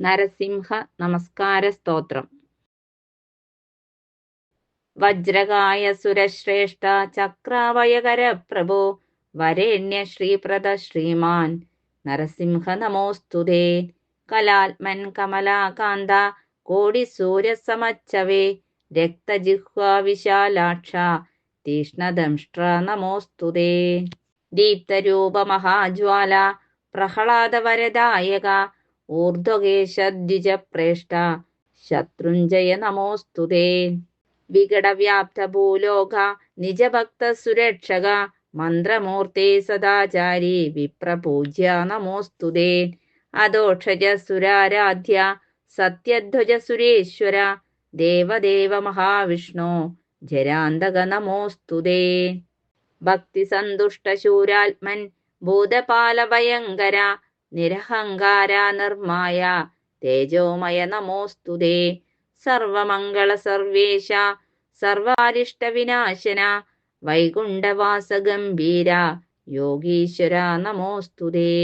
നരസിംഹ നമസ്കാര സ്തോത്രം. വജ്രകായ സുരശ്രേഷ്ഠ ചക്രാവയകര പ്രഭോ വരേണ്യ ശ്രീപ്രദ ശ്രീമാൻ. നരസിംഹ നമോസ്തുതേ കലാത്മൻ കമലാകാന്ത കോടി സൂര്യസമച്ചവേ രക്തജിഹ്വാ വിശാലാക്ഷ തീഷ്ണദംഷ്ട്ര നമോസ്തുതേ ദീപ്തരൂപ മഹാജ്വാല പ്രഹ്ലാദവരദായക ഊർധ്വകേശദ്വിജപ്രേഷ്ഠ ശത്രുഞ്ജയ നമോസ്തുതേ വികടവ്യാപ്ത ഭൂലോക നിജഭക്ത സുരക്ഷക മന്ത്രമൂർത്തി സദാചാരി വിപ്രപൂജ്യ നമോസ്തുതേ. അദോക്ഷജ സുരാരാധ്യ സത്യധ്വജ സുരേശ്വര ദേവദേവ മഹാവിഷ്ണു ജരാന്തക നമോസ്തുതേ ഭക്തിസന്തുഷ്ടശൂരാത്മൻ ഭൂതപാലഭയങ്കര നിരഹങ്കാര നിർമായ തേജോമയ നമോസ്തുതേ സർവമംഗള സർവേശ. സർവാരിഷ്ടവിനാശന വൈകുണ്ഠവാസ ഗംഭീര യോഗീശ്വര നമോസ്തുതേ